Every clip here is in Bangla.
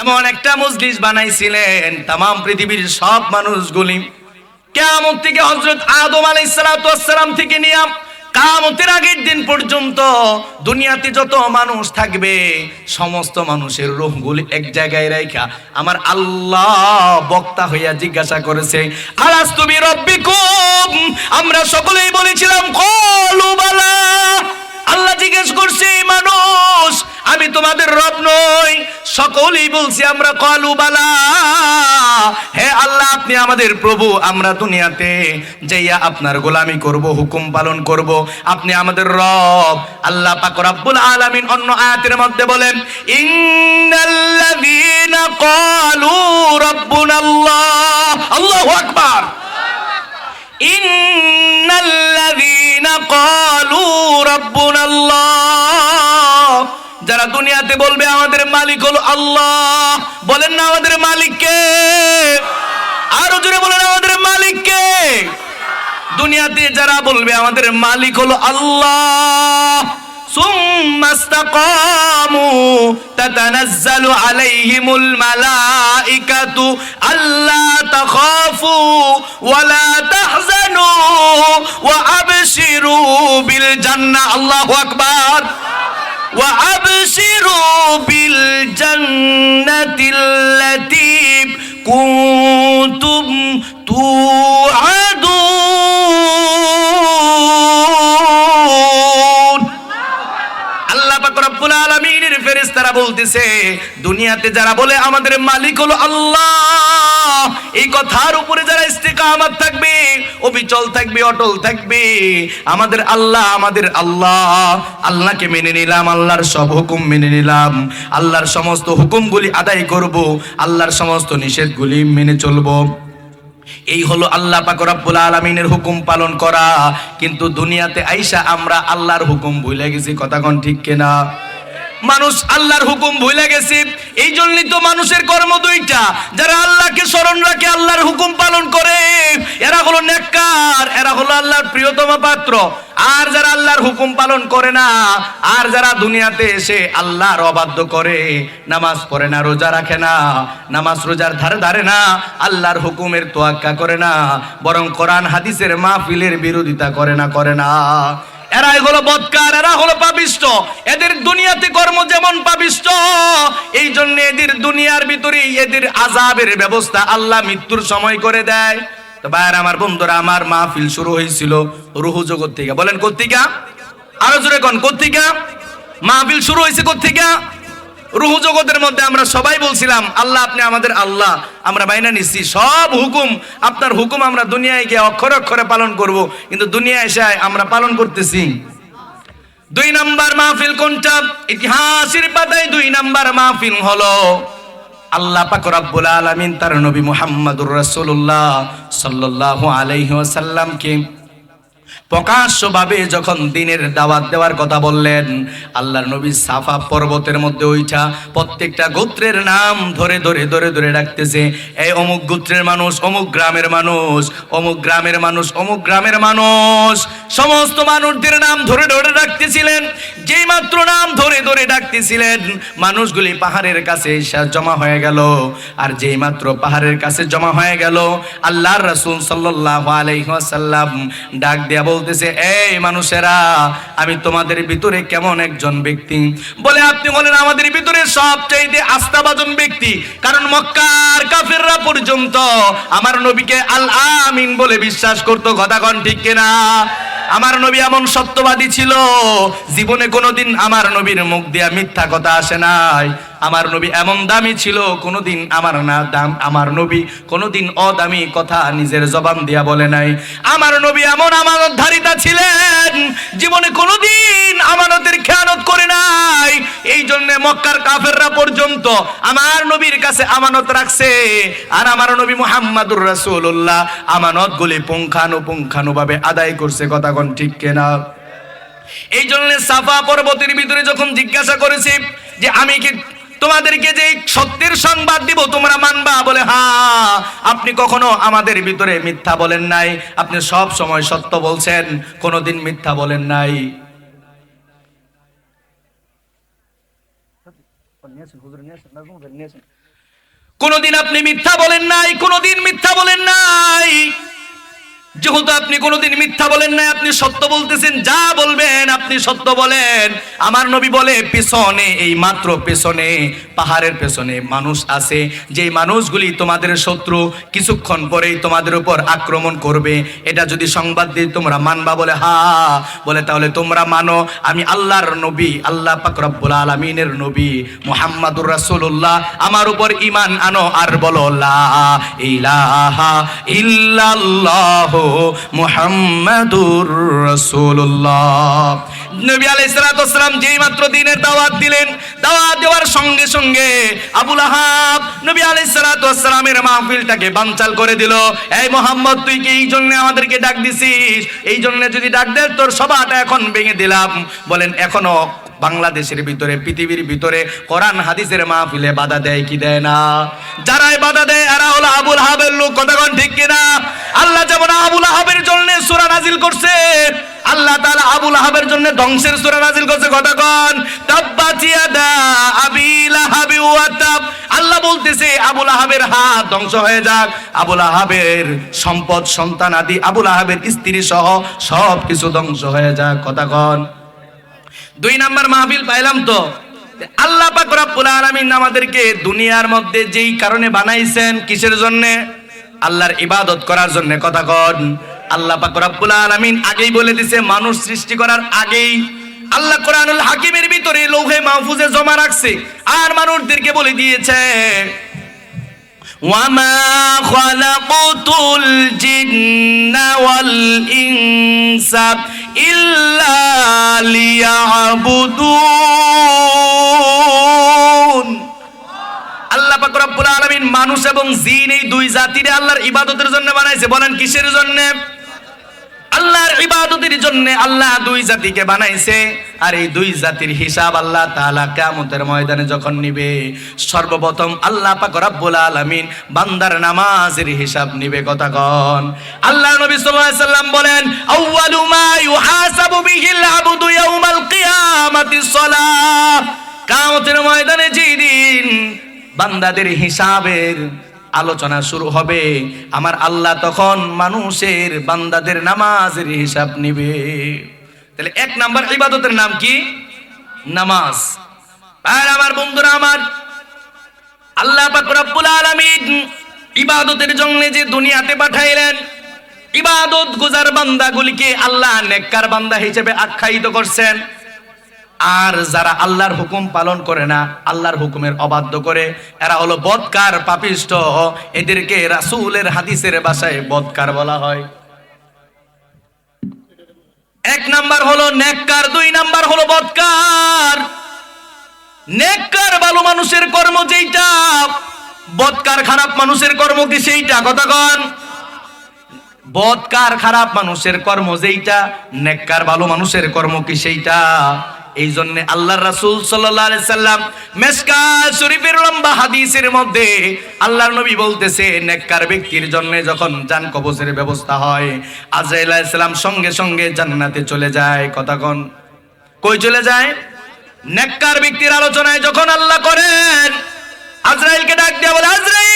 এমন একটা মজলিস বানাইছিলেন তাম পৃথিবীর সব মানুষগুলি। কেমন থেকে হজরত আদম আলাইসালাম থেকে নিয়াম কামতের আগের দিন পর্যন্ত দুনিয়াতে যত মানুষ থাকবে, সমস্ত মানুষের রূহগুলি এক জায়গায় রাখা আমার আল্লাহ বক্তা হইয়া জিজ্ঞাসা করেছে আলাস তুমি রব্বিকুম আমরা সকলেই বলেছিলাম, কলু বালা। আল্লাহ জিজ্ঞেস করছে মানুষ আমি তোমাদের রব নই। সকলেই বলছি, আমরা কলু বালা। হে আল্লাহ, আপনি আমাদের প্রভু, আমরা দুনিয়াতে যাইয়া আপনার গোলামি করব, হুকুম পালন করব। আপনি আমাদের রব। আল্লাহ পাক রব্বুল আলামিন অন্য আয়াতের মধ্যে বলেন, ইন্নাল্লাযীনা ক্বালু রাব্বুনাল্লাহ। আল্লাহু আকবার। ইন্নাল্লাযীনা ক্বালু রাব্বুনাল্লাহ। যারা দুনিয়াতে বলবে আমাদের মালিক হলো আল্লাহ বলেন না আমাদের মালিককে আরো জোরে বলেন আমাদের মালিককে দুনিয়াতে যারা বলবে আমাদের মালিক হলো আল্লাহ ثم استقاموا تتنزل عليهم الملائكة ألا تخافوا ولا تحزنوا وأبشروا بالجنة الله أكبر وأبشروا بالجنة التي كنتم توعدون. রব্বুল আলামিনের ফেরেশতারা বলতেছে, দুনিয়াতে যারা বলে আমাদের মালিক হলো আল্লাহ, এই কথার উপরে যারা ইস্তেকামাত থাকবে, অবিচল থাকবে, অটল থাকবে, আমাদের আল্লাহ আমাদের আল্লাহ, আল্লাহকে মেনে নিলাম, আল্লাহর সব হুকুম মেনে নিলাম, আল্লাহর সমস্ত হুকুমগুলি আদায় করব, আল্লাহর সমস্ত নিষেধগুলি মেনে চলবো। এই হলো আল্লাহ পাক রব্বুল আলামিনের হুকুম পালন করা, কিন্তু দুনিয়াতে আইসা আমরা আল্লাহর হুকুম ভুলে গেছি, কথা কোন ঠিক কিনা? মানুষ আল্লাহর হুকুম ভুলে গেছে। এই জন্যই তো মানুষের কর্ম দুইটা। যারা আল্লাহকে স্মরণ রাখে, আল্লাহর হুকুম পালন করে, এরা হলো নেককার, এরা হলো আল্লাহর প্রিয়তম পাত্র। আর যারা আল্লাহর হুকুম পালন করে না, আর যারা দুনিয়াতে এসে আল্লাহর অবাধ্য করে, নামাজ পড়ে না, রোজা রাখে না, নামাজ রোজার ধারে ধারে না, আল্লাহর হুকুমের তোয়াক্কা করে না, বরং কোরআন হাদিসের মাহফিলের বিরোধিতা করে না করে না। এরাই হলো বদকার এরা হলো পাপিষ্ট। এদের দুনিয়াতে কর্ম যেমন পাপিষ্ট এই জন্য এদের দুনিয়ার ভিতরে এদের আজাবের ব্যবস্থা আল্লাহ মৃত্যুর সময় করে দেয়। তো ভাইয়ের, আমার বন্ধুরা, আমার মাহফিল শুরু হয়েছিল রুহু জগৎ থেকে। বলেন কর্তিকা আরও জোরে কন কোথেকা মাহফিল শুরু হয়েছে কোথেকা রুহু জগতের মধ্যে আমরা সবাই বলছিলাম, আল্লাহ, আপনি আমাদের আল্লাহ, আমরা বাইনা নিচ্ছি সব হুকুম, আপনার হুকুম আমরা দুনিয়ায় গিয়ে অক্ষরে অক্ষরে পালন করব, কিন্তু দুনিয়ায় এসে আমরা পালন করতেছি। দুই নাম্বার মাহফিল কোনটা? ইতিহাসের পাতায় দুই নাম্বার মাহফিল হলো, আল্লাহ পাক রব্বুল আলামিন তার নবী মুহাম্মদুর রাসূলুল্লাহ সাল্লাল্লাহু আলাইহি ওয়াসাল্লামকে প্রকাশ্যভাবে যখন দিনের দাওয়াত দেওয়ার কথা বললেন, আল্লাহর নবী সাফা পর্বতের মধ্যে ওইটা প্রত্যেকটা গোত্রের নাম ধরে ধরে ধরে ধরে ডাকতেছে এই অমুক গোত্রের মানুষ, অমুক গ্রামের মানুষ, অমুক গ্রামের মানুষ, অমুক গ্রামের মানুষ। সমস্ত মানুষদের নাম ধরে ধরে ডাকতেছিলেন, যেই মাত্র নাম ধরে ধরে ডাকতেছিলেন, মানুষগুলি পাহাড়ের কাছে জমা হয়ে গেল। আর যেই মাত্র পাহাড়ের কাছে জমা হয়ে গেল, আল্লাহর রাসূল সাল্লাল্লাহু আলাইহি ওয়াসাল্লাম ডাক দেয়া বলতেছে, এই মানুষেরা, আমি তোমাদের ভিতরে কেমন একজন ব্যক্তি? বলে, আপনি বলেন আমাদের ভিতরে সবচাইতে আস্থাভাজন ব্যক্তি। কারণ মক্কার কাফেররা পর্যন্ত আমার নবীকে আল আমিন বলে বিশ্বাস করতো। কথা ঠিক কিনা? আমার নবী এমন সত্যবাদী ছিল, জীবনে কোনোদিন আমার নবীর মুখ দিয়া মিথ্যা কথা আসে নাই। আমার নবী এমন দামি ছিল, কোনোদিন আমার না দাম। আমার নবী কোনোদিন অদামি কথা নিজের জবান দিয়া বলে নাই। আমার নবী এমন আমানত ধারিতা ছিলেন, জীবনে কোনোদিন আমানতের খেয়ানত করে নাই। এই জন্য মক্কার কাফেররা পর্যন্ত আমার নবীর কাছে আমানত রাখছে। আর আমার নবী মুহাম্মাদুর রাসূলুল্লাহ আমানতগুলি পুঙ্খানুপুঙ্খানুভাবে আদায় করছে, কথা কোন ঠিক কেনা? এই জন্য সাফা পর্বতের ভিতরে যখন জিজ্ঞাসা করেছি যে, আমি কি তোমাদেরকে যে সত্যের সংবাদ দিব, তোমরা মানবা বলে, হা, আপনি কখনো আমাদের ভিতরে মিথ্যা বলেন নাই। আপনি সব সময় সত্য বলছেন, কোনোদিন মিথ্যা বলেন নাই। কোনদিন আপনি মিথ্যা বলেন নাই, কোনদিন মিথ্যা বলেন নাই। যেহেতু আপনি কোনোদিন মিথ্যা বলেন না আপনি সত্য বলতেছেন, যা বলবেন আপনি সত্য বলেন। আমার নবী বলে, পেছনে, এই মাত্র পেছনে পাহাড়ের পেছনে মানুষ আছে, যেই মানুষগুলি তোমাদের শত্রু কিছুক্ষণ পরেই তোমাদের উপর আক্রমণ করবে। এটা যদি সংবাদ দিই তোমরা মানবা বলে, হা বলে, তাহলে তোমরা মানো, আমি আল্লাহর নবী, আল্লাহ পাক রব্বুল আলামিনের নবী মুহাম্মাদুর রাসূলুল্লাহ। আমার উপর ঈমান আনো আর বলো ইলাহা ইল্লাল্লাহ মুহাম্মাদুর রাসূলুল্লাহ। নবী ওয়াসসালাম যেই মাত্র দিনের দাওয়াত দিলেন, দাওয়াত দেওয়ার সঙ্গে সঙ্গে আবুল আহাব নবী ওয়াসসালামের মাহফিলটাকে বানচাল করে দিল। এই মোহাম্মদ, তুই কি এই জন্য আমাদেরকে ডাক দিছিস? এই জন্য যদি ডাক দে তোর সভাটা এখন ভেঙে দিলাম। বলেন, এখনও বাংলাদেশের ভিতরে, পৃথিবীর ভিতরে কোরআন, হাদিসের মাহফিলে বাধা দেয় কি দেয় না? যারাই বাধা দেয়, এরা হলো আবুল হাবের লোক। কতক্ষণ ঠিক কিনা? আল্লাহ যেমন আবুল হাবের জন্য সূরা নাজিল করছে, আল্লাহ তাআলা আবুল হাবের জন্য ধ্বংসের সূরা নাজিল করছে। কতক্ষণ তাব্বাত ইয়াদা আবি লাহাবি ওয়া তাব। আল্লাহ বলতেছে, আবুল আহাবের হাত ধ্বংস হয়ে যাক। আবুল আহাবের সম্পদ, সন্তান আদি, আবুল আহাবের স্ত্রী সহ সব কিছু ধ্বংস হয়ে যাক। কতক্ষণ দুই নাম্বার মাহফিল পাইলাম তো আল্লাহ পাক রব্বুল আলামিন আমাদেরকে দুনিয়ার মধ্যে যেই কারণে বানাইছেন কিসের জন্য আল্লাহর ইবাদত করার জন্য কথা কন আল্লাহ পাক রব্বুল আলামিন আগেই বলে দিছে মানুষ সৃষ্টি করার আগেই আল্লাহ কোরআনুল হাকিমের ভিতরে লৌহে মাহফুজে জমা রাখছে আর মানুষদেরকে বলে দিয়েছে وما خلقت الجن والإنس إلا ليعبدون আল্লাহ পাক রব্বুল আলামিন মানুষ এবং জিন এই দুই জাতিরে আল্লাহর ইবাদতের জন্য বানাইছে বলেন কিসের জন্য আল্লাহর ইবাদতের জন্য আল্লাহ দুই জাতিকে বানাইছে। আর এই দুই জাতির হিসাব আল্লাহ তাআলা কিয়ামতের ময়দানে যখন নিবে, সর্বপ্রথম আল্লাহ পাক রব্বুল বান্দার নামাজের হিসাব নিবে কথা কন। আল্লাহ নবী সাল্লাম বলেন, আউয়ালু মা ইউহাসাবু বিহিল আবদু ময়দানে যেই দিন বান্দাদের হিসাবের আলোচনা শুরু হবে। আমার আল্লাহ তখন মানুষের বান্দাদের নামাজের হিসাব নিবে। তাহলে এক নাম্বার ইবাদতের নাম কি? নামাজ। আর আমার বন্ধুরা আমার, আল্লাহ রব্বুল আলামিন ইবাদতের জন্য যে দুনিয়াতে পাঠাইলেন, ইবাদত গুজার বান্দাগুলিকে আল্লাহ নেককার বান্দা হিসেবে আখ্যায়িত করছেন। আর যারা আল্লাহর হুকুম পালন করে না, আল্লাহর হুকুমের অবাধ্য করে, এরা হলো বদকার পাপিষ্ট। এদেরকে রাসূলের হাদিসের বাসায় বদকার বলা হয়। এক নাম্বার হলো নেককার, দুই নাম্বার হলো বদকার নেককার ভালো মানুষের কর্ম যেইটা বদকার খারাপ মানুষের কর্ম কি সেইটা? কতক্ষণ বদকার খারাপ মানুষের কর্ম যেইটা, নেককার ভালো মানুষের কর্ম কি সেইটা? এই জন্য আল্লাহ রাসুল সাল্লাম মেসকা শরীফের লম্বা হাদিসের মধ্যে আল্লাহর নবী বলতেছে, নেককার ব্যক্তির জন্য যখন জান কবজের ব্যবস্থা হয়, আজরাইল আলাইহিস সঙ্গে সঙ্গে জান্নাতে চলে যায়। কতক্ষণ কই চলে যায়? নেককার ব্যক্তির আলোচনায় যখন আল্লাহ করেন, আজরাইলকে ডাক দেয়া বলে, আজরাইল,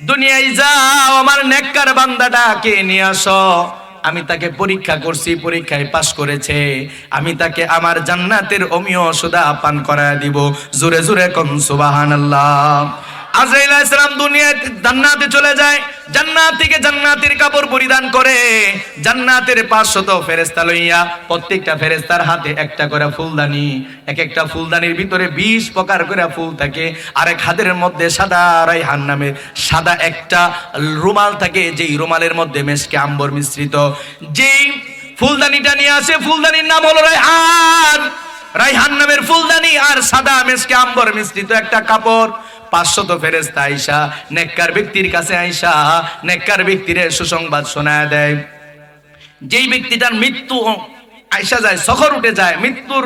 দুনিয়ায় যাও, আমার নেককার বান্দাটাকে নিয়ে আসো। আমি তাকে পরীক্ষা করছি, পরীক্ষায় পাশ করেছে। আমি তাকে আমার জান্নাতের অমিয় সুদা পান করায় দিব। জোরে জোরে সুবাহান সুবহানাল্লাহ। আজরাইল আলাইহিস সালাম দুনিয়াতে জান্নাতে চলে যায় জান্নাত থেকে জান্নাতের কাপড় পরিধান করে, জান্নাতের পাঁচশত ফেরেশতা লইয়া প্রত্যেকটা ফেরেশতার হাতে একটা করে ফুলদানি এক একটা ফুলদানির ভিতরে বিশ প্রকার করে ফুল থাকে, আরেক হাতের মধ্যে সাদা রাইহান নামে সাদা একটা রুমাল থাকে, যেই রুমালের মধ্যে মেশকে আম্বর মিশ্রিত। যেই ফুলদানিটা নিয়ে আসে, ফুলদানির নাম হলো রাইহান। রাইহান নামের ফুলদানি আর সাদা মেশকে আম্বর মিশ্রিত একটা কাপড়। পাঁচশত ফেরেস্তা আইসা, নেককার ব্যক্তির কাছে আইসা, নেককার ব্যক্তিরে সুসংবাদ শোনা দেয়। যেই ব্যক্তিটার মৃত্যু আইসা যায়, সখর উঠে যায়, মৃত্যুর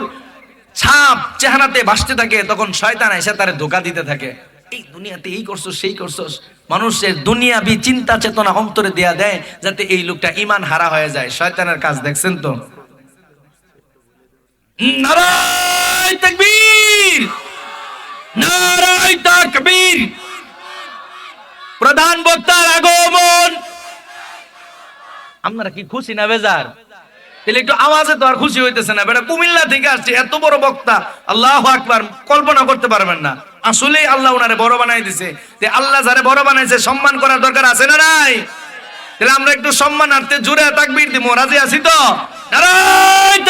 ছাপ চেহারাতে ভাসতে থাকে, তখন শয়তান আইসা তারে ধোকা দিতে থাকে। এই দুনিয়াতে এই করছ সেই করছ মানুষের দুনিয়াবি চিন্তা চেতনা অন্তরে দেয়া দেয়, যাতে এই লোকটা ইমান হারা হয়ে যায়। শয়তানের কাজ দেখছেন তো? নারায় তাকবীর! নারায় তাকবীর প্রধান বক্তার আগমন। আপনারা কি খুশি না বেজার? তাহলে একটু আওয়াজে তো আর খুশি হইতেছে না। বেটা, কুমিল্লা থেকে আসছে এত বড় বক্তা। আল্লাহ আকবার, কল্পনা করতে পারবেন না। আসলে আল্লাহ ওনারে বড় বানাই দিছে। আল্লাহ যারে বড় বানাইছে, সম্মান করার দরকার আছে না নাই? তাহলে আমরা একটু সম্মানার্থে জুড়ে তাকবীর দিব রাজি আছি তো? নারায়